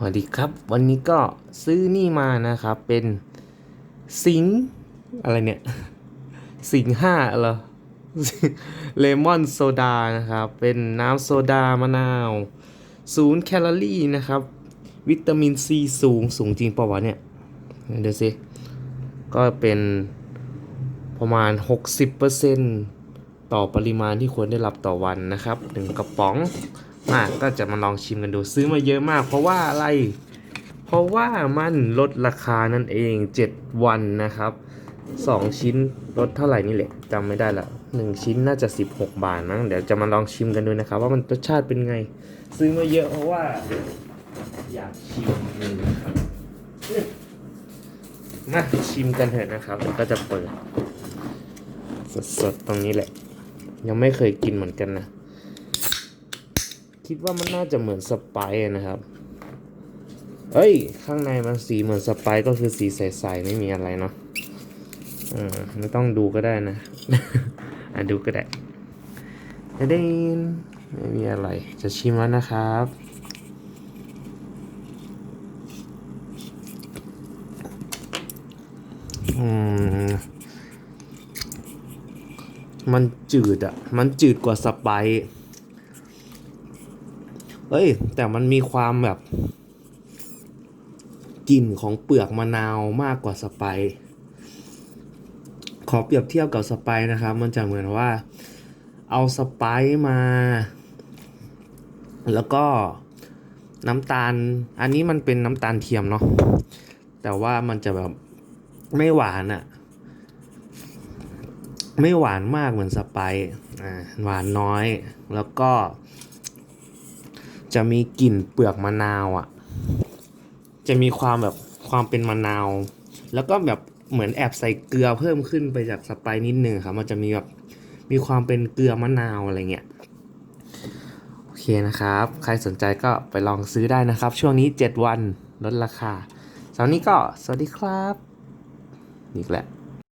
สวัสดีครับ วันนี้ก็ซื้อนี่มานะครับ เป็นสิงอะไรเนี่ย สิงห้าเหรอเลมอนโซดานะครับ เป็นน้ำโซดามะนาวศูนย์แคลอรี่นะครับ วิตามินซีสูงสูงจริงป่าวะเนี่ย เดี๋ยวสิก็เป็นประมาณ 60%ต่อปริมาณที่ควรได้รับต่อวันนะครับหนึ่งกระป๋อง อะก็จะมาลองชิมกันดูซื้อมาเยอะมาก เพราะว่าอะไร เพราะว่ามันลดราคานั่นเอง 7 วันนะครับ 2 ชิ้นลดเท่าไหร่นี่แหละจำไม่ได้ละ 1 ชิ้นน่าจะ 16 บาทมั้งเดี๋ยวจะมาลองชิมกันดูนะครับ ว่ามันรสชาติเป็นไง ซื้อมาเยอะเพราะว่า อยากชิมนะครับมาชิมกันเถอะนะครับก็จะเปิด สดๆ ตรงนี้แหละ ยังไม่เคยกินเหมือนกันนะ คิดว่ามันน่าจะเหมือนสไปซ์นะครับ เอ้ย ข้างในมันสีเหมือนสไปซ์ก็คือสีใสๆไม่มีอะไรเนาะอ่าไม่ต้องดูก็ได้นะ อะดูก็ได้เดนไม่มีอะไร จะชิมแล้วนะครับ อืม มันจืดอะมันจืดกว่าสไปซ์ เอ้ย แต่มันมีความแบบกลิ่นของเปลือกมะนาวมากกว่าสไปซ์ขอเปรียบเทียบกับสไปซ์นะครับ มันจะเหมือนว่าเอาสไปซ์มา แล้วก็น้ำตาล อันนี้มันเป็นน้ำตาลเทียมเนาะ แต่ว่ามันจะแบบไม่หวานอะไม่หวานมากเหมือนสไปซ์อ่าหวานน้อย แล้วก็ จะมีกลิ่นเปลือกมะนาวอะ่ะ จะมีความแบบความเป็นมะนาว แล้วก็แบบเหมือนแอบใส่เกลือเพิ่มขึ้นไปจากสไปซ์นิดนึงครับ มันจะมีแบบมีความเป็นเกลือมะนาวอะไรเงี้ยโอเคนะครับ ใครสนใจก็ไปลองซื้อได้นะครับ ช่วงนี้ 7 วันลดราคาสำหรับนี้ก็สวัสดีครับอีกแล้ว